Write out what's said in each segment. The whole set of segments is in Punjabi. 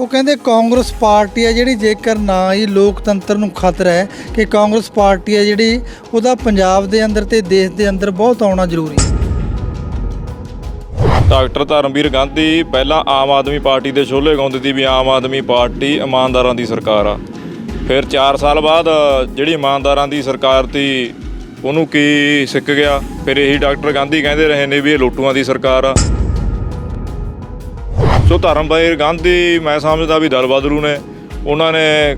ਉਹ ਕਹਿੰਦੇ ਕਾਂਗਰਸ ਪਾਰਟੀ ਹੈ ਜਿਹੜੀ ਜੇਕਰ ਨਾ ਹੀ ਲੋਕਤੰਤਰ ਨੂੰ ਖਤਰਾ ਹੈ ਕਿ ਕਾਂਗਰਸ ਪਾਰਟੀ ਹੈ ਜਿਹੜੀ, ਉਹਦਾ ਪੰਜਾਬ ਦੇ ਅੰਦਰ ਤੇ ਦੇਸ਼ ਦੇ ਅੰਦਰ ਬਹੁਤ ਆਉਣਾ ਜ਼ਰੂਰੀ ਹੈ। ਡਾਕਟਰ ਧਰਮਵੀਰ ਗਾਂਧੀ, ਪਹਿਲਾਂ ਆਮ ਆਦਮੀ ਪਾਰਟੀ ਦੇ ਛੋਲੇ ਗਾਉਂਦੀ ਸੀ ਵੀ ਆਮ ਆਦਮੀ ਪਾਰਟੀ ਇਮਾਨਦਾਰਾਂ ਦੀ ਸਰਕਾਰ ਆ। ਫਿਰ 4 ਸਾਲ ਬਾਅਦ ਜਿਹੜੀ ਇਮਾਨਦਾਰਾਂ ਦੀ ਸਰਕਾਰ ਤੀ ਉਹਨੂੰ ਕੀ ਸਿੱਕ ਗਿਆ? ਫਿਰ ਇਹੀ ਡਾਕਟਰ ਗਾਂਧੀ ਕਹਿੰਦੇ ਰਹੇ ਨੇ ਵੀ ਇਹ ਲੋਟੂਆਂ ਦੀ ਸਰਕਾਰ ਆ। ਸੋ ਧਰਮਵੀਰ ਗਾਂਧੀ, ਮੈਂ ਸਮਝਦਾ ਵੀ ਦਲ ਬਦਲੂ ਨੇ। ਉਹਨਾਂ ਨੇ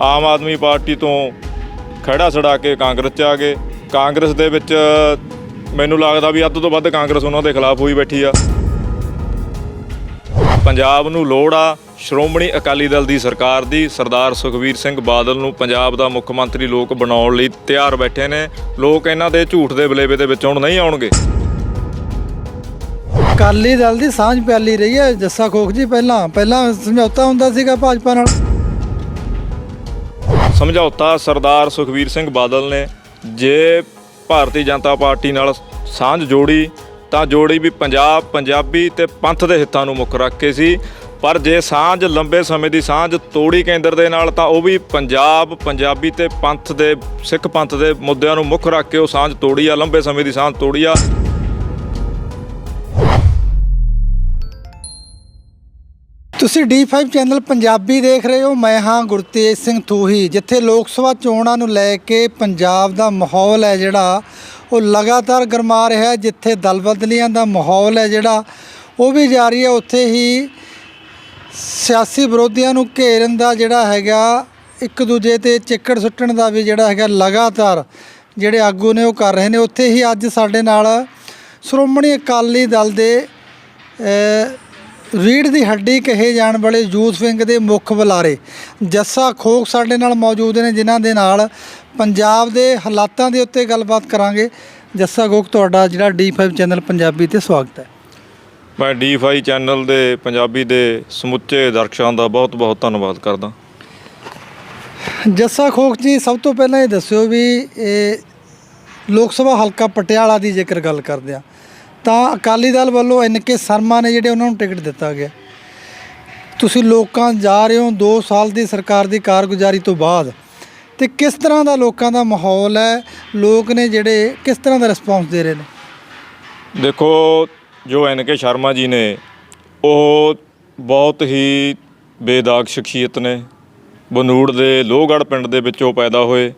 ਆਮ ਆਦਮੀ ਪਾਰਟੀ ਤੋਂ ਖੜਾ ਛੜਾ ਕੇ ਕਾਂਗਰਸ 'ਚ ਆ ਗਏ। ਕਾਂਗਰਸ ਦੇ ਵਿੱਚ ਮੈਨੂੰ ਲੱਗਦਾ ਵੀ ਅੱਧ ਤੋਂ ਵੱਧ ਕਾਂਗਰਸ ਉਹਨਾਂ ਦੇ ਖਿਲਾਫ ਹੋਈ ਬੈਠੀ ਆ। ਪੰਜਾਬ ਨੂੰ ਲੋੜ ਆ ਸ਼੍ਰੋਮਣੀ ਅਕਾਲੀ ਦਲ ਦੀ ਸਰਕਾਰ ਦੀ। ਸਰਦਾਰ ਸੁਖਬੀਰ ਸਿੰਘ ਬਾਦਲ ਨੂੰ ਪੰਜਾਬ ਦਾ ਮੁੱਖ ਮੰਤਰੀ ਲੋਕ ਬਣਾਉਣ ਲਈ ਤਿਆਰ ਬੈਠੇ ਨੇ। ਲੋਕ ਇਹਨਾਂ ਦੇ ਝੂਠ ਦੇ ਬਲੇਵੇ ਦੇ ਵਿੱਚ ਹੁਣ ਨਹੀਂ ਆਉਣਗੇ। ਅਕਾਲੀ ਦਲ ਦੀ ਸਾਂਝ ਪਿਆਲੀ ਰਹੀ ਹੈ, ਜੱਸਾ ਖੋਖ ਜੀ, ਪਹਿਲਾਂ ਪਹਿਲਾਂ ਸਮਝੌਤਾ ਹੁੰਦਾ ਸੀਗਾ ਭਾਜਪਾ ਨਾਲ। ਸਮਝੌਤਾ ਸਰਦਾਰ ਸੁਖਬੀਰ ਸਿੰਘ ਬਾਦਲ ਨੇ, ਜੇ ਭਾਰਤੀ ਜਨਤਾ ਪਾਰਟੀ ਨਾਲ ਸਾਂਝ ਜੋੜੀ, ਤਾਂ ਜੋੜੀ ਵੀ ਪੰਜਾਬ, ਪੰਜਾਬੀ ਤੇ ਪੰਥ ਦੇ ਹਿੱਤਾਂ ਨੂੰ ਮੁੱਖ ਰੱਖ ਕੇ ਸੀ। ਪਰ ਜੇ ਸਾਂਝ ਲੰਬੇ ਸਮੇਂ ਦੀ ਸਾਂਝ ਤੋੜੀ ਕੇਂਦਰ ਦੇ ਨਾਲ, ਤਾਂ ਉਹ ਵੀ ਪੰਜਾਬ, ਪੰਜਾਬੀ ਤੇ ਪੰਥ ਦੇ, ਸਿੱਖ ਪੰਥ ਦੇ ਮੁੱਦਿਆਂ ਨੂੰ ਮੁੱਖ ਰੱਖ ਕੇ ਉਹ ਸਾਂਝ ਤੋੜੀ ਆ, ਲੰਬੇ ਸਮੇਂ ਦੀ ਸਾਂਝ ਤੋੜੀ ਆ। ਤੁਸੀਂ D5 ਚੈਨਲ ਪੰਜਾਬੀ ਦੇਖ ਰਹੇ ਹੋ। ਮੈਂ ਹਾਂ ਗੁਰਤੇਜ ਸਿੰਘ ਥੂਹੀ, ਜਿੱਥੇ ਲੋਕ ਸਭਾ ਚੋਣਾਂ ਨੂੰ ਲੈ ਕੇ ਪੰਜਾਬ ਦਾ ਮਾਹੌਲ ਹੈ ਜਿਹੜਾ, ਉਹ ਲਗਾਤਾਰ ਗਰਮਾ ਰਿਹਾ ਜਿੱਥੇ ਦਲ ਬਦਲੀਆਂ ਦਾ ਮਾਹੌਲ ਹੈ ਜਿਹੜਾ, ਉਹ ਵੀ ਜਾਰੀ ਹੈ। ਉੱਥੇ ਹੀ ਸਿਆਸੀ ਵਿਰੋਧੀਆਂ ਨੂੰ ਘੇਰਨ ਦਾ ਜਿਹੜਾ ਹੈਗਾ, ਇੱਕ ਦੂਜੇ ਤੇ ਚਿੱਕੜ ਸੁੱਟਣ ਦਾ ਵੀ ਜਿਹੜਾ ਹੈਗਾ ਲਗਾਤਾਰ ਜਿਹੜੇ ਆਗੂ ਨੇ ਉਹ ਕਰ ਰਹੇ ਨੇ। ਉੱਥੇ ਹੀ ਅੱਜ ਸਾਡੇ ਨਾਲ ਸ਼੍ਰੋਮਣੀ ਅਕਾਲੀ ਦਲ ਦੇ ਰੀੜ ਦੀ ਹੱਡੀ ਕਹੇ ਜਾਣ ਵਾਲੇ ਯੂਥ ਵਿੰਗ ਦੇ ਮੁੱਖ ਬੁਲਾਰੇ ਜੱਸਾ ਖੋਖ ਸਾਡੇ ਨਾਲ ਮੌਜੂਦ ਨੇ ਜਿਨ੍ਹਾਂ ਦੇ ਨਾਲ ਪੰਜਾਬ ਦੇ ਹਾਲਾਤਾਂ ਦੇ ਉੱਤੇ ਗੱਲਬਾਤ ਕਰਾਂਗੇ। ਜੱਸਾ ਖੋਖ ਤੁਹਾਡਾ ਜਿਹੜਾ D5 ਚੈਨਲ ਪੰਜਾਬੀ ਤੇ ਸਵਾਗਤ ਹੈ। ਮੈਂ ਡੀ5 ਚੈਨਲ ਦੇ ਪੰਜਾਬੀ ਦੇ ਸਮੁੱਚੇ ਦਰਸ਼ਕਾਂ ਦਾ ਬਹੁਤ-ਬਹੁਤ ਧੰਨਵਾਦ ਕਰਦਾ। ਜੱਸਾ ਖੋਖ ਜੀ ਸਭ ਤੋਂ ਪਹਿਲਾਂ ਇਹ ਦੱਸਿਓ ਵੀ ਇਹ ਲੋਕ ਸਭਾ ਹਲਕਾ ਪਟਿਆਲਾ ਦੀ ਜੇਕਰ ਗੱਲ ਕਰਦੇ ਆ ਤਾਂ ਅਕਾਲੀ ਦਲ ਵੱਲੋਂ ਐਨ ਕੇ ਸ਼ਰਮਾ ਨੇ ਜਿਹੜੇ ਉਹਨਾਂ ਨੂੰ ਟਿਕਟ ਦਿੱਤਾ ਗਿਆ। ਤੁਸੀਂ ਲੋਕਾਂ ਜਾ ਰਹੇ ਹੋ 2 ਸਾਲ ਦੀ ਸਰਕਾਰ ਦੀ ਕਾਰਗੁਜ਼ਾਰੀ ਤੋਂ ਬਾਅਦ। ਤੇ ਕਿਸ ਤਰ੍ਹਾਂ ਦਾ ਲੋਕਾਂ ਦਾ ਮਾਹੌਲ ਹੈ? ਲੋਕ ਨੇ ਜਿਹੜੇ ਕਿਸ ਤਰ੍ਹਾਂ ਦਾ ਰਿਸਪੌਂਸ ਦੇ ਰਹੇ ਨੇ? ਦੇਖੋ, ਜੋ ਐਨ ਕੇ ਸ਼ਰਮਾ ਜੀ ਨੇ, ਉਹ ਬਹੁਤ ਹੀ ਬੇਦਾਗ ਸ਼ਖਸੀਅਤ ਨੇ। ਬਨੂੜ ਦੇ ਲੋਹਗੜ੍ਹ ਪਿੰਡ ਦੇ ਵਿੱਚੋਂ ਪੈਦਾ ਹੋਏ,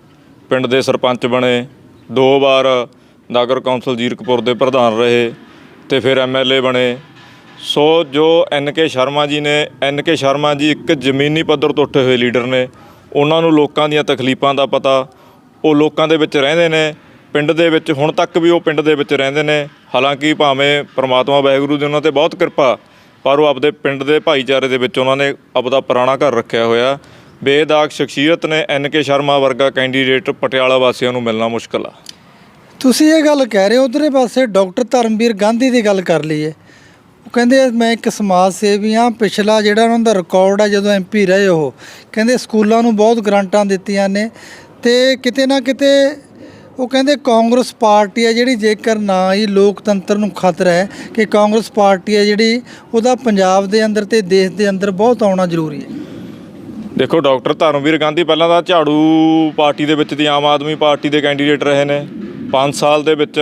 ਪਿੰਡ ਦੇ ਸਰਪੰਚ ਬਣੇ। ਦੋ ਵਾਰ ਨਗਰ ਕੌਂਸਲ ਜੀਰਕਪੁਰ ਦੇ ਪ੍ਰਧਾਨ ਰਹੇ ਤੇ ਫਿਰ ਐਮਐਲਏ ਬਣੇ। ਸੋ ਜੋ ਐਨ ਕੇ ਸ਼ਰਮਾ ਜੀ ਨੇ, ਐਨ ਕੇ ਸ਼ਰਮਾ ਜੀ ਇੱਕ ਜ਼ਮੀਨੀ ਪੱਧਰ ਤੋਂ ਉੱਠੇ ਹੋਏ ਲੀਡਰ ਨੇ। ਉਹਨਾਂ ਨੂੰ ਲੋਕਾਂ ਦੀਆਂ ਤਕਲੀਫਾਂ ਦਾ ਪਤਾ, ਉਹ ਲੋਕਾਂ ਦੇ ਵਿੱਚ ਰਹਿੰਦੇ ਨੇ। ਪਿੰਡ ਦੇ ਵਿੱਚ ਹੁਣ ਤੱਕ ਵੀ ਉਹ ਪਿੰਡ ਦੇ ਵਿੱਚ ਰਹਿੰਦੇ ਨੇ। ਹਾਲਾਂਕਿ ਭਾਵੇਂ ਪ੍ਰਮਾਤਮਾ ਵਾਹਿਗੁਰੂ ਦੀ ਉਹਨਾਂ ਤੇ ਬਹੁਤ ਕਿਰਪਾ, ਪਰ ਉਹ ਆਪਦੇ ਪਿੰਡ ਦੇ ਭਾਈਚਾਰੇ ਦੇ ਵਿੱਚ ਉਹਨਾਂ ਨੇ ਆਪਦਾ ਪੁਰਾਣਾ ਘਰ ਰੱਖਿਆ ਹੋਇਆ। ਬੇਦਾਗ ਸ਼ਖਸੀਅਤ ਨੇ ਐਨ ਕੇ ਸ਼ਰਮਾ ਵਰਗਾ ਕੈਂਡੀਡੇਟ ਪਟਿਆਲਾ ਵਾਸੀਆਂ ਨੂੰ ਮਿਲਣਾ ਮੁਸ਼ਕਲ ਆ। ਤੁਸੀਂ ਇਹ ਗੱਲ ਕਹਿ ਰਹੇ ਹੋ ਉਧਰੇ ਪਾਸੇ ਡਾਕਟਰ ਧਰਮਵੀਰ ਗਾਂਧੀ ਦੀ ਗੱਲ ਕਰ ਲਈਏ। ਉਹ ਕਹਿੰਦੇ, ਮੈਂ ਇੱਕ ਸਮਾਜ ਸੇਵੀ ਹਾਂ, ਪਿਛਲਾ ਜਿਹੜਾ ਉਹਨਾਂ ਦਾ ਰਿਕਾਰਡ ਹੈ ਜਦੋਂ ਐਮਪੀ ਰਹੇ ਉਹ। ਕਹਿੰਦੇ, ਸਕੂਲਾਂ ਨੂੰ ਬਹੁਤ ਗ੍ਰਾਂਟਾਂ ਦਿੱਤੀਆਂ ਨੇ। ਤੇ ਕਿਤੇ ਨਾ ਕਿਤੇ ਉਹ ਕਹਿੰਦੇ, ਕਾਂਗਰਸ ਪਾਰਟੀ ਹੈ ਜਿਹੜੀ ਜੇਕਰ ਨਾ ਹੀ ਲੋਕਤੰਤਰ ਨੂੰ ਖਤਰਾ ਹੈ, ਕਿ ਕਾਂਗਰਸ ਪਾਰਟੀ ਹੈ ਜਿਹੜੀ, ਉਹਦਾ ਪੰਜਾਬ ਦੇ ਅੰਦਰ ਤੇ ਦੇਸ਼ ਦੇ ਅੰਦਰ ਬਹੁਤ ਆਉਣਾ ਜ਼ਰੂਰੀ ਹੈ। ਦੇਖੋ, ਡਾਕਟਰ ਧਰਮਵੀਰ ਗਾਂਧੀ ਪਹਿਲਾਂ ਤਾਂ ਝਾੜੂ ਪਾਰਟੀ ਦੇ ਵਿੱਚ ਦੀ ਆਮ ਆਦਮੀ ਪਾਰਟੀ ਦੇ ਕੈਂਡੀਡੇਟ ਰਹੇ ਨੇ। 5 ਸਾਲ ਦੇ ਵਿੱਚ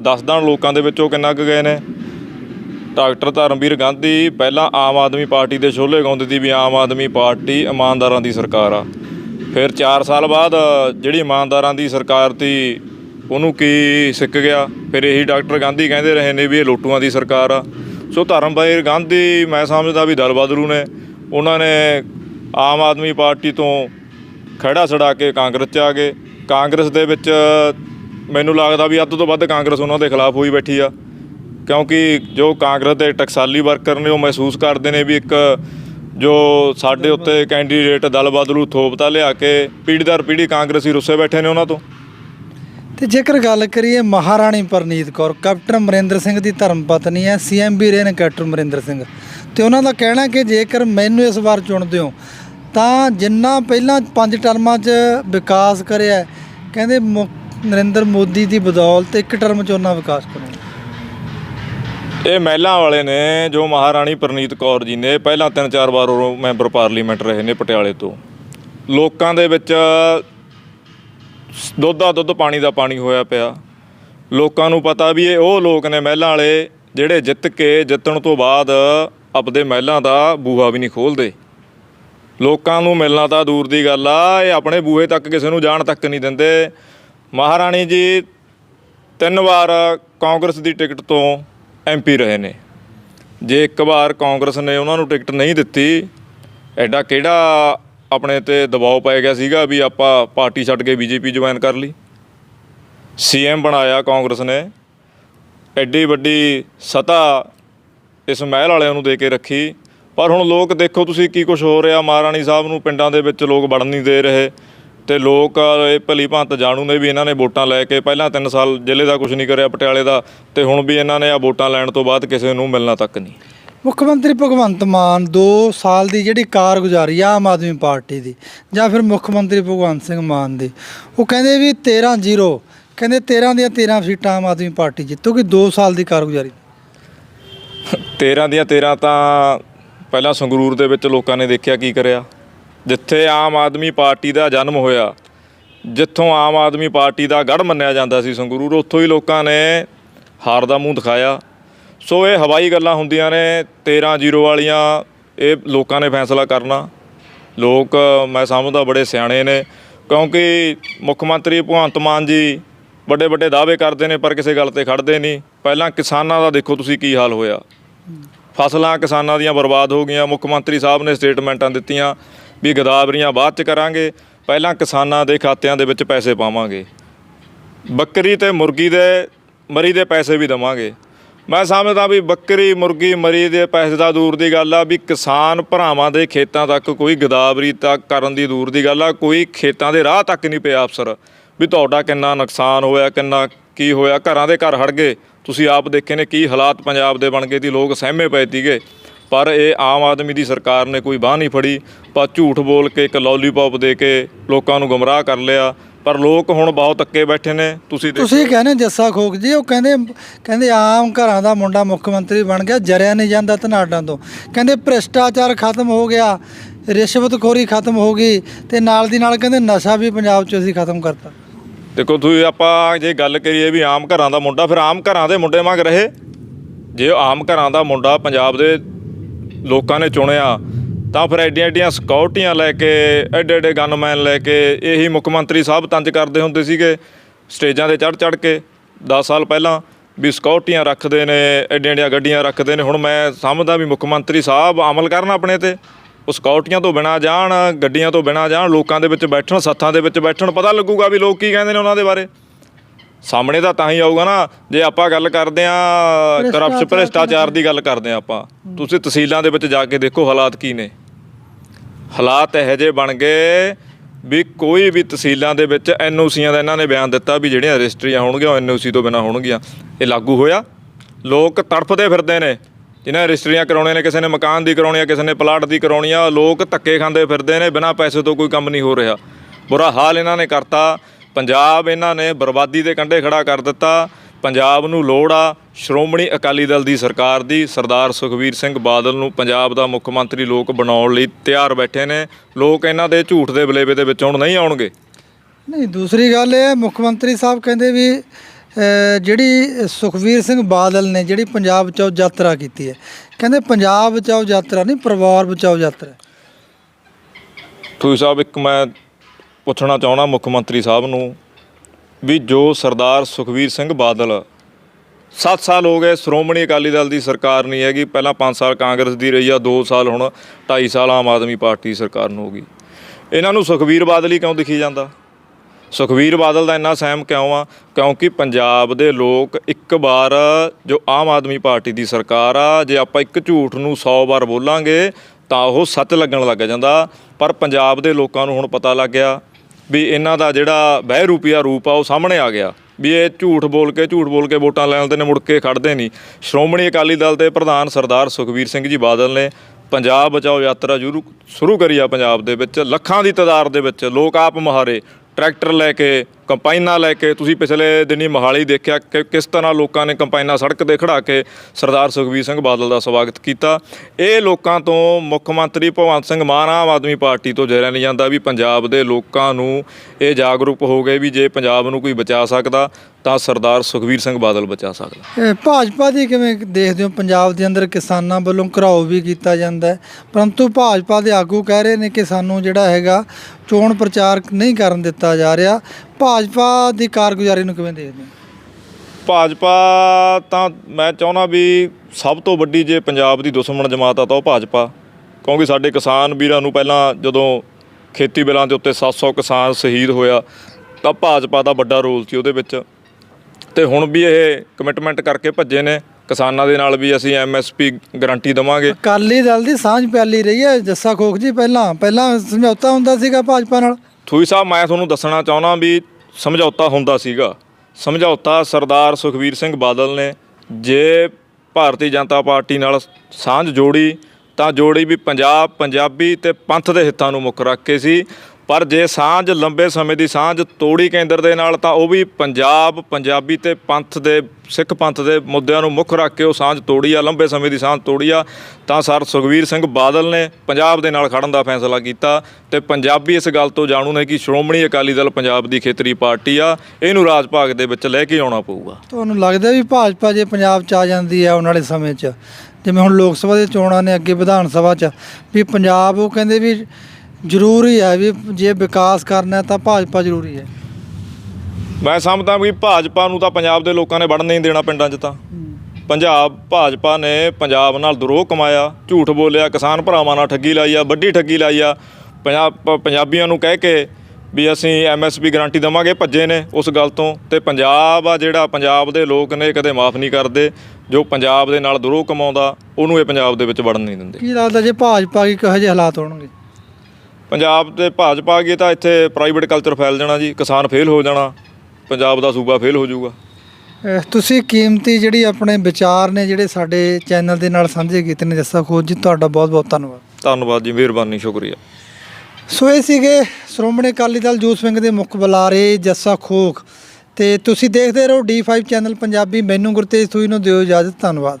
ਦੱਸਦਾਂ ਲੋਕਾਂ ਦੇ ਵਿੱਚੋਂ ਕਿੰਨਾ ਕੁ ਗਏ ਨੇ? ਡਾਕਟਰ ਧਰਮਵੀਰ ਗਾਂਧੀ ਪਹਿਲਾਂ ਆਮ ਆਦਮੀ ਪਾਰਟੀ ਦੇ ਛੋਲੇ ਗਾਉਂਦੇ ਸੀ ਵੀ ਆਮ ਆਦਮੀ ਪਾਰਟੀ ਇਮਾਨਦਾਰਾਂ ਦੀ ਸਰਕਾਰ ਆ। ਫਿਰ 4 ਸਾਲ ਬਾਅਦ ਜਿਹੜੀ ਇਮਾਨਦਾਰਾਂ ਦੀ ਸਰਕਾਰ ਤੀ ਉਹਨੂੰ ਕੀ ਸਿੱਕ ਗਿਆ? ਫਿਰ ਇਹੀ ਡਾਕਟਰ ਗਾਂਧੀ ਕਹਿੰਦੇ ਰਹੇ ਨੇ ਵੀ ਇਹ ਲੋਟੂਆਂ ਦੀ ਸਰਕਾਰ ਆ। ਸੋ ਧਰਮਵੀਰ ਗਾਂਧੀ, ਮੈਂ ਸਮਝਦਾ ਵੀ ਦਲ ਬਦਲੂ ਨੇ। ਉਹਨਾਂ ਨੇ ਆਮ ਆਦਮੀ ਪਾਰਟੀ ਤੋਂ ਖੜਾ ਛੜਾ ਕੇ ਕਾਂਗਰਸ 'ਚ ਆ ਗਏ। ਕਾਂਗਰਸ ਦੇ ਵਿੱਚ ਮੈਨੂੰ ਲੱਗਦਾ ਵੀ ਅੱਧ ਤੋਂ ਵੱਧ ਕਾਂਗਰਸ ਉਹਨਾਂ ਦੇ ਖਿਲਾਫ ਹੋਈ ਬੈਠੀ ਆ। ਕਿਉਂਕਿ ਜੋ ਕਾਂਗਰਸ ਦੇ ਟਕਸਾਲੀ ਵਰਕਰ ਨੇ, ਉਹ ਮਹਿਸੂਸ ਕਰਦੇ ਨੇ ਵੀ ਇੱਕ ਜੋ ਸਾਡੇ ਉੱਤੇ ਕੈਂਡੀਡੇਟ ਦਲ ਬਦਲੂ ਥੋਪਤਾ ਲਿਆ ਕੇ ਪੀੜ੍ਹੀ ਦਰ ਪੀੜ੍ਹੀ ਕਾਂਗਰਸੀ ਰੁੱਸੇ ਬੈਠੇ ਨੇ ਉਹਨਾਂ ਤੋਂ। ਤੇ ਜੇਕਰ ਗੱਲ ਕਰੀਏ ਮਹਾਰਾਣੀ ਪਰਨੀਤ ਕੌਰ, ਕੈਪਟਨ ਅਮਰਿੰਦਰ ਸਿੰਘ ਦੀ ਧਰਮ ਪਤਨੀ ਹੈ, ਸੀਐਮ ਵੀ ਰਹੇ ਨੇ ਕੈਪਟਨ ਅਮਰਿੰਦਰ ਸਿੰਘ। ਤੇ ਉਹਨਾਂ ਦਾ ਕਹਿਣਾ ਕਿ ਜੇਕਰ ਮੈਨੂੰ ਇਸ ਵਾਰ ਚੁਣਦੇ ਹੋ, ਤਾਂ ਜਿੰਨਾ ਪਹਿਲਾਂ ਪੰਜ ਟਰਮਾਂ 'ਚ ਵਿਕਾਸ ਕਰਿਆ, ਕਹਿੰਦੇ ਮੁ- ਨਰਿੰਦਰ ਮੋਦੀ ਦੀ ਬਦੌਲਤ ਇੱਕ ਟਰਮ 'ਚ ਉਹਨਾਂ ਵਿਕਾਸ ਕਰੂੰਗਾ ਇਹ ਮਹਿਲਾਂ ਵਾਲੇ ਨੇ ਜੋ ਮਹਾਰਾਣੀ ਪ੍ਰਨੀਤ ਕੌਰ ਜੀ ਨੇ ਪਹਿਲਾਂ ਤਿੰਨ ਚਾਰ ਵਾਰ ਉਹ ਮੈਂਬਰ ਪਾਰਲੀਮੈਂਟ ਰਹੇ ਨੇ ਪਟਿਆਲੇ ਤੋਂ। ਲੋਕਾਂ ਦੇ ਵਿੱਚ ਦੁੱਧ ਦਾ ਦੁੱਧ ਪਾਣੀ ਦਾ ਪਾਣੀ ਹੋਇਆ ਪਿਆ। ਲੋਕਾਂ ਨੂੰ ਪਤਾ ਵੀ ਇਹ ਉਹ ਲੋਕ ਨੇ ਮਹਿਲਾਂ ਵਾਲੇ ਜਿਹੜੇ ਜਿੱਤ ਕੇ ਜਿੱਤਣ ਤੋਂ ਬਾਅਦ ਆਪਦੇ ਮਹਿਲਾਂ ਦਾ ਬੂਹਾ ਵੀ ਨਹੀਂ ਖੋਲਦੇ। ਲੋਕਾਂ ਨੂੰ ਮਿਲਣਾ ਤਾਂ ਦੂਰ ਦੀ ਗੱਲ ਆ, ਇਹ ਆਪਣੇ ਬੂਹੇ ਤੱਕ ਕਿਸੇ ਨੂੰ ਜਾਣ ਤੱਕ ਨਹੀਂ ਦਿੰਦੇ। ਮਹਾਰਾਣੀ ਜੀ ਤਿੰਨ ਵਾਰ ਕਾਂਗਰਸ ਦੀ ਟਿਕਟ ਤੋਂ ਐਮਪੀ ਰਹੇ ਨੇ। ਜੇ ਇੱਕ ਵਾਰ ਕਾਂਗਰਸ ਨੇ ਉਹਨਾਂ ਨੂੰ ਟਿਕਟ ਨਹੀਂ ਦਿੱਤੀ, ਐਡਾ ਕਿਹੜਾ ਆਪਣੇ ਤੇ ਦਬਾਅ ਪੈ ਗਿਆ ਸੀਗਾ ਵੀ ਆਪਾਂ ਪਾਰਟੀ ਛੱਡ ਕੇ ਬੀਜੇਪੀ ਜੁਆਇਨ ਕਰ ਲਈ? ਸੀਐਮ ਬਣਾਇਆ ਕਾਂਗਰਸ ਨੇ। ਐਡੀ ਵੱਡੀ ਸਤਾ ਇਸ ਮਹਿਲ ਵਾਲਿਆਂ ਨੂੰ ਦੇ ਕੇ ਰੱਖੀ। ਪਰ ਹੁਣ ਲੋਕ ਦੇਖੋ ਤੁਸੀਂ ਕੀ ਕੁਝ ਹੋ ਰਿਹਾ। ਮਹਾਰਾਣੀ ਸਾਹਿਬ ਨੂੰ ਪਿੰਡਾਂ ਦੇ ਵਿੱਚ ਲੋਕ ਵੜਨ ਨਹੀਂ ਦੇ ਰਹੇ। ਤੇ ਲੋਕ ਇਹ ਭਲੀ ਭਾਂਤ ਜਾਣੂ ਨੇ ਵੀ ਇਹਨਾਂ ਨੇ ਵੋਟਾਂ ਲੈ ਕੇ ਪਹਿਲਾਂ 3 ਸਾਲ ਜ਼ਿਲ੍ਹੇ ਦਾ ਕੁਝ ਨਹੀਂ ਕਰਿਆ ਪਟਿਆਲੇ ਦਾ ਤੇ ਹੁਣ ਵੀ ਇਹਨਾਂ ਨੇ ਆ ਵੋਟਾਂ ਲੈਣ ਤੋਂ ਬਾਅਦ ਕਿਸੇ ਨੂੰ ਮਿਲਣਾ ਤੱਕ ਨਹੀਂ। ਮੁੱਖ ਮੰਤਰੀ ਭਗਵੰਤ ਮਾਨ 2 ਸਾਲ ਦੀ ਜਿਹੜੀ ਕਾਰਗੁਜ਼ਾਰੀ ਆ ਆਮ ਆਦਮੀ ਪਾਰਟੀ ਦੀ ਜਾਂ ਫਿਰ ਮੁੱਖ ਮੰਤਰੀ ਭਗਵੰਤ ਸਿੰਘ ਮਾਨ ਦੀ ਉਹ ਕਹਿੰਦੇ ਵੀ 13 0 ਕਹਿੰਦੇ 13 ਦੀਆਂ 13 ਸੀਟਾਂ ਆਮ ਆਦਮੀ ਪਾਰਟੀ ਜਿੱਤੂਗੀ 2 ਸਾਲ ਦੀ ਕਾਰਗੁਜ਼ਾਰੀ। 13 ਦੀਆਂ 13 ਤਾਂ ਪਹਿਲਾਂ ਸੰਗਰੂਰ ਦੇ ਵਿੱਚ ਲੋਕਾਂ ਨੇ ਦੇਖਿਆ ਕੀ ਕਰਿਆ। ਜਿੱਥੇ ਆਮ ਆਦਮੀ ਪਾਰਟੀ ਦਾ ਜਨਮ ਹੋਇਆ, ਜਿੱਥੋਂ ਆਮ ਆਦਮੀ ਪਾਰਟੀ ਦਾ ਗੜ ਮੰਨਿਆ ਜਾਂਦਾ ਸੀ ਸੰਗਰੂਰ, ਉੱਥੋਂ ਹੀ ਲੋਕਾਂ ਨੇ ਹਾਰ ਦਾ ਮੂੰਹ ਦਿਖਾਇਆ। ਸੋ ਇਹ ਹਵਾਈ ਗੱਲਾਂ ਹੁੰਦੀਆਂ ਨੇ 13 ਜ਼ੀਰੋ ਵਾਲੀਆਂ, ਇਹ ਲੋਕਾਂ ਨੇ ਫੈਸਲਾ ਕਰਨਾ। ਲੋਕ, ਮੈਂ ਸਮਝਦਾ ਬੜੇ ਸਿਆਣੇ ਨੇ, ਕਿਉਂਕਿ ਮੁੱਖ ਮੰਤਰੀ ਭਗਵੰਤ ਮਾਨ ਜੀ ਵੱਡੇ ਵੱਡੇ ਦਾਅਵੇ ਕਰਦੇ ਨੇ, ਪਰ ਕਿਸੇ ਗੱਲ ਤੇ ਖੜਦੇ ਨਹੀਂ। ਪਹਿਲਾਂ ਕਿਸਾਨਾਂ ਦਾ ਦੇਖੋ ਤੁਸੀਂ ਕੀ ਹਾਲ ਹੋਇਆ। ਫਸਲਾਂ ਕਿਸਾਨਾਂ ਦੀਆਂ ਬਰਬਾਦ ਹੋ ਗਈਆਂ, ਮੁੱਖ ਮੰਤਰੀ ਸਾਹਿਬ ਨੇ ਸਟੇਟਮੈਂਟਾਂ ਦਿੱਤੀਆਂ। ਵੀ ਗਦਾਵਰੀਆਂ ਬਾਅਦ ਚ ਕਰਾਂਗੇ, ਪਹਿਲਾਂ ਕਿਸਾਨਾਂ ਦੇ ਖਾਤਿਆਂ ਦੇ ਵਿੱਚ ਪੈਸੇ ਪਾਵਾਂਗੇ। ਬੱਕਰੀ ਤੇ ਮੁਰਗੀ ਦੇ, ਮਰੀ ਦੇ ਪੈਸੇ ਵੀ ਦਵਾਂਗੇ। ਮੈਂ ਸਮਝਦਾ ਵੀ ਬੱਕਰੀ, ਮੁਰਗੀ, ਮਰੀ ਦੇ ਪੈਸੇ ਦਾ ਦੂਰ ਦੀ ਗੱਲ ਆ, ਵੀ ਕਿਸਾਨ ਭਰਾਵਾਂ ਦੇ ਖੇਤਾਂ ਤੱਕ ਕੋਈ ਗਦਾਵਰੀ ਤੱਕ ਕਰਨ ਦੀ ਦੂਰ ਦੀ ਗੱਲ ਆ, ਕੋਈ ਖੇਤਾਂ ਦੇ ਰਾਹ ਤੱਕ ਨਹੀਂ ਪਿਆ ਅਫਸਰ। ਵੀ ਤੁਹਾਡਾ ਕਿੰਨਾ ਨੁਕਸਾਨ ਹੋਇਆ, ਕਿੰਨਾ ਕੀ ਹੋਇਆ, ਘਰਾਂ ਦੇ ਘਰ ਹੜ ਗਏ। ਤੁਸੀਂ ਆਪ ਦੇਖੇ ਨੇ ਕੀ ਹਾਲਾਤ ਪੰਜਾਬ ਦੇ ਬਣ ਗਏ ਸੀ ਲੋਕ ਸਹਿਮੇ ਪਏ ਸੀਗੇ। ਪਰ ਇਹ ਆਮ ਆਦਮੀ ਦੀ ਸਰਕਾਰ ਨੇ ਕੋਈ ਬਾਹ ਨਹੀਂ ਫੜੀ ਪਰ ਝੂਠ ਬੋਲ ਕੇ ਇੱਕ ਲੋਲੀਪੌਪ ਦੇ ਕੇ ਲੋਕਾਂ ਨੂੰ ਗੁੰਮਰਾਹ ਕਰ ਲਿਆ। ਪਰ ਲੋਕ ਹੁਣ ਬਹੁਤ ਅੱਕੇ ਬੈਠੇ ਨੇ ਤੁਸੀਂ ਦੇਖੋ। ਤੁਸੀਂ ਕਹਿੰਦੇ ਜੱਸਾ ਖੋਖ ਜੀ ਉਹ ਕਹਿੰਦੇ ਕਹਿੰਦੇ ਆਮ ਘਰਾਂ ਦਾ ਮੁੰਡਾ ਮੁੱਖ ਮੰਤਰੀ ਬਣ ਗਿਆ ਜਰਿਆ ਨਹੀਂ ਜਾਂਦਾ ਧਨਾਡਾਂ ਤੋਂ। ਕਹਿੰਦੇ ਭ੍ਰਿਸ਼ਟਾਚਾਰ ਖਤਮ ਹੋ ਗਿਆ ਰਿਸ਼ਵਤਖੋਰੀ ਖਤਮ ਹੋ ਗਈ ਤੇ ਨਾਲ ਦੀ ਨਾਲ ਕਹਿੰਦੇ ਨਸ਼ਾ ਵੀ ਪੰਜਾਬ 'ਚ ਅਸੀਂ ਖਤਮ ਕਰਤਾ। ਦੇਖੋ ਤੁਸੀਂ ਆਪਾਂ ਜੇ ਗੱਲ ਕਰੀਏ ਵੀ ਆਮ ਘਰਾਂ ਦਾ ਮੁੰਡਾ ਫਿਰ ਆਮ ਘਰਾਂ ਦੇ ਮੁੰਡੇ ਮੰਗ ਰਹੇ? ਜੇ ਉਹ ਆਮ ਘਰਾਂ ਦਾ ਮੁੰਡਾ ਪੰਜਾਬ ਦੇ ਲੋਕਾਂ ਨੇ ਚੁਣਿਆ, ਤਾਂ ਫਿਰ ਐਡੀਆਂ ਐਡੀਆਂ ਸਿਕਿਉਰਟੀਆਂ ਲੈ ਕੇ, ਐਡੇ ਐਡੇ ਗਨਮੈਨ ਲੈ ਕੇ, ਇਹੀ ਮੁੱਖ ਮੰਤਰੀ ਸਾਹਿਬ ਤੰਜ ਕਰਦੇ ਹੁੰਦੇ ਸੀਗੇ, ਸਟੇਜਾਂ ਤੇ ਚੜ ਚੜ ਕੇ 10 ਸਾਲ ਪਹਿਲਾਂ ਵੀ ਸਿਕਿਉਰਟੀਆਂ ਰੱਖਦੇ ਨੇ, ਐਡੀਆਂ ਐਡੀਆਂ ਗੱਡੀਆਂ ਰੱਖਦੇ ਨੇ, ਹੁਣ ਮੈਂ ਸਮਝਦਾ ਵੀ ਮੁੱਖ ਮੰਤਰੀ ਸਾਹਿਬ ਅਮਲ ਕਰਨ ਆਪਣੇ ਤੇ, ਉਹ ਸਿਕਿਉਰਟੀਆਂ ਤੋਂ ਬਿਨਾ ਜਾਣ, ਗੱਡੀਆਂ ਤੋਂ ਬਿਨਾ ਜਾਣ, ਲੋਕਾਂ ਦੇ ਵਿੱਚ ਬੈਠਣ, ਸੱਥਾਂ ਦੇ ਵਿੱਚ ਬੈਠਣ, ਪਤਾ ਲੱਗੂਗਾ ਵੀ ਲੋਕ ਕੀ ਕਹਿੰਦੇ ਨੇ ਉਹਨਾਂ ਦੇ ਬਾਰੇ। ਸਾਹਮਣੇ ਤਾਂ ਤਾਂ ਹੀ ਆਊਗਾ ਨਾ ਜੇ ਆਪਾਂ ਗੱਲ ਕਰਦੇ ਆ ਕਰਪਸ਼ਨ ਭ੍ਰਿਸ਼ਟਾਚਾਰ ਦੀ ਗੱਲ ਕਰਦੇ ਆ ਆਪਾਂ। ਤੁਸੀਂ ਤਹਿਸੀਲਾਂ ਦੇ ਵਿੱਚ ਜਾ ਕੇ ਦੇਖੋ ਹਾਲਾਤ ਕੀ ਨੇ। ਹਾਲਾਤ ਇਹੋ ਜਿਹੇ ਬਣ ਗਏ ਵੀ ਕੋਈ ਵੀ ਤਹਿਸੀਲਾਂ ਦੇ ਵਿੱਚ ਐਨਓਸੀਆਂ ਦਾ ਇਹਨਾਂ ਨੇ ਬਿਆਨ ਦਿੱਤਾ ਵੀ ਜਿਹੜੀਆਂ ਰਜਿਸਟਰੀਆਂ ਹੋਣਗੀਆਂ ਉਹ ਐਨਓਸੀ ਤੋਂ ਬਿਨਾ ਹੋਣਗੀਆਂ। ਇਹ ਲਾਗੂ ਹੋਇਆ। ਲੋਕ ਤੜਫਦੇ ਫਿਰਦੇ ਨੇ। ਜਿਨ੍ਹਾਂ ਰਜਿਸਟਰੀਆਂ ਕਰਾਉਣੀਆਂ ਨੇ ਕਿਸੇ ਨੇ ਮਕਾਨ ਦੀ ਕਰਾਉਣੀ ਆ ਕਿਸੇ ਨੇ ਪਲਾਟ ਦੀ ਕਰਾਉਣੀ ਆ ਲੋਕ ਧੱਕੇ ਖਾਂਦੇ ਫਿਰਦੇ ਨੇ ਬਿਨਾਂ ਪੈਸੇ ਤੋਂ ਕੋਈ ਕੰਮ ਨਹੀਂ ਹੋ ਰਿਹਾ। ਬੁਰਾ ਹਾਲ ਇਹਨਾਂ ਨੇ ਕਰਤਾ। ਪੰਜਾਬ ਇਹਨਾਂ ਨੇ ਬਰਬਾਦੀ ਦੇ ਕੰਢੇ ਖੜਾ ਕਰ ਦਿੱਤਾ। ਪੰਜਾਬ ਨੂੰ ਲੋੜ ਆ ਸ਼੍ਰੋਮਣੀ ਅਕਾਲੀ ਦਲ ਦੀ ਸਰਕਾਰ ਦੀ। ਸਰਦਾਰ ਸੁਖਬੀਰ ਸਿੰਘ ਬਾਦਲ ਨੂੰ ਪੰਜਾਬ ਦਾ ਮੁੱਖ ਮੰਤਰੀ ਲੋਕ ਬਣਾਉਣ ਲਈ ਤਿਆਰ ਬੈਠੇ ਨੇ। ਲੋਕ ਇਹਨਾਂ ਦੇ ਝੂਠ ਦੇ ਬਲੇਵੇ ਦੇ ਵਿੱਚ ਹੁਣ ਨਹੀਂ ਆਉਣਗੇ। ਨਹੀਂ ਦੂਸਰੀ ਗੱਲ ਇਹ ਹੈ ਮੁੱਖ ਮੰਤਰੀ ਸਾਹਿਬ ਕਹਿੰਦੇ ਵੀ ਜਿਹੜੀ ਸੁਖਵੀਰ ਸਿੰਘ ਬਾਦਲ ਨੇ ਜਿਹੜੀ ਪੰਜਾਬ ਬਚਾਓ ਯਾਤਰਾ ਕੀਤੀ ਹੈ ਕਹਿੰਦੇ ਪੰਜਾਬ ਬਚਾਓ ਯਾਤਰਾ ਨਹੀਂ ਪਰਿਵਾਰ ਬਚਾਓ ਯਾਤਰਾ। ਤੁਸੀਂ ਸਾਹਿਬ ਇੱਕ ਮੈਂ ਪੁੱਛਣਾ ਚਾਹਣਾ ਮੁੱਖ ਮੰਤਰੀ ਸਾਹਿਬ ਨੂੰ ਵੀ ਜੋ ਸਰਦਾਰ ਸੁਖਬੀਰ ਸਿੰਘ ਬਾਦਲ 7 ਸਾਲ ਹੋ ਗਏ ਸ਼੍ਰੋਮਣੀ ਅਕਾਲੀ ਦਲ ਦੀ ਸਰਕਾਰ ਨਹੀਂ ਹੈਗੀ, ਪਹਿਲਾਂ 5 ਸਾਲ ਕਾਂਗਰਸ ਦੀ ਰਹੀ ਆ 2 ਸਾਲ ਹੁਣ 2.5 ਸਾਲ ਆਮ ਆਦਮੀ ਪਾਰਟੀ ਦੀ ਸਰਕਾਰ ਨੂੰ ਹੋ ਗਈ। ਇਹਨਾਂ ਨੂੰ ਸੁਖਬੀਰ ਬਾਦਲ ਹੀ ਕਿਉਂ ਦਿਖੀ ਜਾਂਦਾ? ਸੁਖਬੀਰ ਬਾਦਲ ਦਾ ਇੰਨਾ ਸਹਿਮ ਕਿਉਂ ਆ? ਕਿਉਂਕਿ ਪੰਜਾਬ ਦੇ ਲੋਕ ਇੱਕ ਵਾਰ ਜੋ ਆਮ ਆਦਮੀ ਪਾਰਟੀ ਦੀ ਸਰਕਾਰ ਆ, ਜੇ ਆਪਾਂ ਇੱਕ ਝੂਠ ਨੂੰ 100 ਵਾਰ ਬੋਲਾਂਗੇ ਤਾਂ ਉਹ ਸੱਚ ਲੱਗਣ ਲੱਗ ਜਾਂਦਾ। ਪਰ ਪੰਜਾਬ ਦੇ ਲੋਕਾਂ ਨੂੰ ਹੁਣ ਪਤਾ ਲੱਗ ਗਿਆ ਵੀ ਇਹਨਾਂ ਦਾ ਜਿਹੜਾ ਬਹਿ ਰੂਪੀਆ ਰੂਪ ਆ, ਉਹ ਸਾਹਮਣੇ ਆ ਗਿਆ। ਵੀ ਇਹ ਝੂਠ ਬੋਲ ਕੇ, ਝੂਠ ਬੋਲ ਕੇ ਵੋਟਾਂ ਲੈ ਲੈਂਦੇ ਨੇ, ਮੁੜ ਕੇ ਖੜਦੇ ਨਹੀਂ। ਸ਼੍ਰੋਮਣੀ ਅਕਾਲੀ ਦਲ ਦੇ ਪ੍ਰਧਾਨ ਸਰਦਾਰ ਸੁਖਬੀਰ ਸਿੰਘ ਜੀ ਬਾਦਲ ਨੇ ਪੰਜਾਬ ਬਚਾਓ ਯਾਤਰਾ ਸ਼ੁਰੂ ਸ਼ੁਰੂ ਕਰੀ ਆ ਪੰਜਾਬ ਦੇ ਵਿੱਚ, ਲੱਖਾਂ ਦੀ ਤਾਦਾਦ ਦੇ ਵਿੱਚ, ਲੋਕ ਆਪ ਮੁਹਾਰੇ। ਟਰੈਕਟਰ ਲੈ ਕੇ ਕੰਪਾਈਨਾਂ ਲੈ ਕੇ, ਤੁਸੀਂ ਪਿਛਲੇ ਦਿਨੀ ਮੋਹਾਲੀ ਦੇਖਿਆ ਕਿ ਕਿਸ ਤਰ੍ਹਾਂ ਲੋਕਾਂ ਨੇ ਕੰਪਾਈਨਾਂ ਸੜਕ ਤੇ ਖੜਾ ਕੇ ਸਰਦਾਰ ਸੁਖਬੀਰ ਸਿੰਘ ਬਾਦਲ ਦਾ ਸਵਾਗਤ ਕੀਤਾ। ਇਹ ਲੋਕਾਂ ਤੋਂ ਮੁੱਖ ਮੰਤਰੀ ਭਗਵੰਤ ਸਿੰਘ ਮਾਨ ਆਮ ਆਦਮੀ ਪਾਰਟੀ ਤੋਂ ਜਰਿਆ ਨਹੀਂ ਜਾਂਦਾ ਵੀ ਪੰਜਾਬ ਦੇ ਲੋਕਾਂ ਨੂੰ ਇਹ ਜਾਗਰੂਕ ਹੋ ਗਏ ਵੀ ਜੇ ਪੰਜਾਬ ਨੂੰ ਕੋਈ ਬਚਾ ਸਕਦਾ ਤਾਂ ਸਰਦਾਰ ਸੁਖਬੀਰ ਸਿੰਘ ਬਾਦਲ ਬਚਾ ਸਕਦਾ। ਇਹ ਭਾਜਪਾ ਦੀ ਕਿਵੇਂ ਦੇਖਦੇ ਹੋ? ਪੰਜਾਬ ਦੇ ਅੰਦਰ ਕਿਸਾਨਾਂ ਵੱਲੋਂ ਘਰਾਓ ਵੀ ਕੀਤਾ ਜਾਂਦਾ ਹੈ। ਪਰੰਤੂ ਭਾਜਪਾ ਦੇ ਆਗੂ ਕਹਿ ਰਹੇ ਨੇ ਕਿ ਸਾਨੂੰ ਜਿਹੜਾ ਹੈਗਾ ਚੋਣ ਪ੍ਰਚਾਰ ਨਹੀਂ ਕਰਨ ਦਿੱਤਾ ਜਾ ਰਿਹਾ। ਭਾਜਪਾ ਦੀ ਕਾਰਗੁਜ਼ਾਰੀ ਨੂੰ ਕਿਵੇਂ ਦੇਖਦੇ ਹੋ? ਭਾਜਪਾ ਤਾਂ ਮੈਂ ਚਾਹੁੰਦਾ ਵੀ ਸਭ ਤੋਂ ਵੱਡੀ ਜੇ ਪੰਜਾਬ ਦੀ ਦੁਸ਼ਮਣ ਜਮਾਤ ਆ ਤਾਂ ਉਹ ਭਾਜਪਾ। ਕਿਉਂਕਿ ਸਾਡੇ ਕਿਸਾਨ ਵੀਰਾਂ ਨੂੰ ਪਹਿਲਾਂ ਜਦੋਂ ਖੇਤੀ ਬਿੱਲਾਂ ਦੇ ਉੱਤੇ 700 ਕਿਸਾਨ ਸ਼ਹੀਦ ਹੋਇਆ ਤਾਂ ਭਾਜਪਾ ਦਾ ਵੱਡਾ ਰੋਲ ਸੀ ਉਹਦੇ ਵਿੱਚ। ਤੇ ਹੁਣ ਵੀ ਇਹ ਕਮਿਟਮੈਂਟ ਕਰਕੇ ਭੱਜੇ ਨੇ। ਕਿਸਾਨਾਂ ਦੇ ਨਾਲ ਵੀ ਅਸੀਂ ਐਮਐਸਪੀ ਗਾਰੰਟੀ ਦੇਵਾਂਗੇ। ਅਕਾਲੀ ਦਲ ਦੀ ਸਾਂਝ ਪਿਆਲੀ ਰਹੀ ਹੈ। ਜੱਸਾ ਖੋਖ ਜੀ ਪਹਿਲਾਂ ਪਹਿਲਾਂ ਸਮਝੌਤਾ ਹੁੰਦਾ ਸੀਗਾ ਭਾਜਪਾ ਨਾਲ। ਥੂਈ ਸਾਹਿਬ ਮੈਂ ਤੁਹਾਨੂੰ ਦੱਸਣਾ ਚਾਹੁੰਦਾ ਵੀ ਸਮਝੌਤਾ ਹੁੰਦਾ ਸੀਗਾ। ਸਮਝੌਤਾ ਸਰਦਾਰ ਸੁਖਬੀਰ ਸਿੰਘ ਬਾਦਲ ਨੇ। ਜੇ ਭਾਰਤੀ ਜਨਤਾ ਪਾਰਟੀ ਨਾਲ ਸਾਂਝ ਜੋੜੀ ਤਾਂ ਜੋੜੀ ਵੀ ਪੰਜਾਬ ਪੰਜਾਬੀ ਤੇ ਪੰਥ ਦੇ ਹਿੱਤਾਂ ਨੂੰ ਮੁੱਖ ਰੱਖ ਕੇ ਸੀ। ਪਰ ਜੇ ਸਾਂਝ ਲੰਬੇ ਸਮੇਂ ਦੀ ਸਾਂਝ ਤੋੜੀ ਕੇਂਦਰ ਦੇ ਨਾਲ, ਤਾਂ ਉਹ ਵੀ ਪੰਜਾਬ, ਪੰਜਾਬੀ ਤੇ ਪੰਥ ਦੇ, ਸਿੱਖ ਪੰਥ ਦੇ ਮੁੱਦਿਆਂ ਨੂੰ ਮੁੱਖ ਰੱਖ ਕੇ ਉਹ ਸਾਂਝ ਤੋੜੀ ਆ, ਲੰਬੇ ਸਮੇਂ ਦੀ ਸਾਂਝ ਤੋੜੀ ਆ। ਤਾਂ ਸਰ ਸੁਖਬੀਰ ਸਿੰਘ ਬਾਦਲ ਨੇ ਪੰਜਾਬ ਦੇ ਨਾਲ ਖੜਨ ਦਾ ਫੈਸਲਾ ਕੀਤਾ ਤੇ ਪੰਜਾਬੀ ਇਸ ਗੱਲ ਤੋਂ ਜਾਣੂ ਨੇ ਕਿ ਸ਼੍ਰੋਮਣੀ ਅਕਾਲੀ ਦਲ ਪੰਜਾਬ ਦੀ ਖੇਤਰੀ ਪਾਰਟੀ ਆ, ਇਹਨੂੰ ਰਾਜ ਭਾਗ ਦੇ ਵਿੱਚ ਲੈ ਕੇ ਆਉਣਾ ਪਊਗਾ। ਤੁਹਾਨੂੰ ਲੱਗਦਾ ਵੀ ਭਾਜਪਾ ਜੇ ਪੰਜਾਬ ਚ ਆ ਜਾਂਦੀ ਹੈ ਆਉਣ ਵਾਲੇ ਸਮੇਂ 'ਚ? ਜਿਵੇਂ ਹੁਣ ਲੋਕ ਸਭਾ ਦੇ ਚੋਣਾਂ ਨੇ ਅੱਗੇ ਵਿਧਾਨ ਸਭਾ 'ਚ, ਵੀ ਪੰਜਾਬ ਉਹ ਕਹਿੰਦੇ ਵੀ ਜ਼ਰੂਰੀ ਹੈ ਵੀ ਜੇ ਵਿਕਾਸ ਕਰਨਾ ਤਾਂ ਭਾਜਪਾ ਜ਼ਰੂਰੀ ਹੈ। ਮੈਂ ਸਮਝਦਾ ਵੀ ਭਾਜਪਾ ਨੂੰ ਤਾਂ ਪੰਜਾਬ ਦੇ ਲੋਕਾਂ ਨੇ ਵੜਨ ਨਹੀਂ ਦੇਣਾ ਪਿੰਡਾਂ 'ਚ ਤਾਂ। ਪੰਜਾਬ ਭਾਜਪਾ ਨੇ ਪੰਜਾਬ ਨਾਲ ਦਰੋਹ ਕਮਾਇਆ ਝੂਠ ਬੋਲਿਆ ਕਿਸਾਨ ਭਰਾਵਾਂ ਨਾਲ ਠੱਗੀ ਲਾਈ ਆ ਵੱਡੀ ਠੱਗੀ ਲਾਈ ਆ। ਪੰਜਾਬ ਪੰਜਾਬੀਆਂ ਨੂੰ ਕਹਿ ਕੇ ਵੀ ਅਸੀਂ ਐਮਐਸਪੀ ਗਾਰੰਟੀ ਦੇਵਾਂਗੇ ਭੱਜੇ ਨੇ ਉਸ ਗੱਲ ਤੋਂ। ਤੇ ਪੰਜਾਬ ਆ ਜਿਹੜਾ ਪੰਜਾਬ ਦੇ ਲੋਕ ਨੇ ਕਦੇ ਮਾਫ ਨਹੀਂ ਕਰਦੇ। ਜੋ ਪੰਜਾਬ ਦੇ ਨਾਲ ਦਰੋਹ ਕਮਾਉਂਦਾ ਉਹਨੂੰ ਇਹ ਪੰਜਾਬ ਦੇ ਵਿੱਚ ਵੜਨ ਨਹੀਂ ਦਿੰਦੇ। ਕੀ ਲੱਗਦਾ ਜੇ ਭਾਜਪਾ ਕੀ ਕਿਹੋ ਜਿਹੇ ਹਾਲਾਤ ਹੋਣਗੇ? ਪੰਜਾਬ ਦੇ ਭਾਜਪਾ ਗਏ ਤਾਂ ਇੱਥੇ ਪ੍ਰਾਈਵੇਟ ਕਲਚਰ ਫੈਲ ਜਾਣਾ ਜੀ ਕਿਸਾਨ ਫੇਲ ਹੋ ਜਾਣਾ ਪੰਜਾਬ ਦਾ ਸੂਬਾ ਫੇਲ ਹੋ ਜਾਊਗਾ। ਤੁਸੀਂ ਕੀਮਤੀ ਜਿਹੜੀ ਆਪਣੇ ਵਿਚਾਰ ਨੇ ਜਿਹੜੇ ਸਾਡੇ ਚੈਨਲ ਦੇ ਨਾਲ ਸਾਂਝੇ ਕੀਤੇ ਨੇ ਜੱਸਾ ਖੋਜ ਜੀ ਤੁਹਾਡਾ ਬਹੁਤ ਬਹੁਤ ਧੰਨਵਾਦ। ਧੰਨਵਾਦ ਜੀ ਮਿਹਰਬਾਨੀ ਸ਼ੁਕਰੀਆ। ਸੋ ਇਹ ਸੀਗੇ ਸ਼੍ਰੋਮਣੀ ਅਕਾਲੀ ਦਲ ਜੂਸ ਵਿੰਗ ਦੇ ਮੁੱਖ ਬੁਲਾਰੇ ਜੱਸਾ ਖੋਖ ਤੇ ਤੁਸੀਂ ਦੇਖਦੇ ਰਹੋ D5 ਚੈਨਲ ਪੰਜਾਬੀ ਮੈਨੂੰ ਗੁਰਤੇਜ ਸੂਈ ਨੂੰ ਦਿਓ ਇਜਾਜ਼ਤ ਧੰਨਵਾਦ।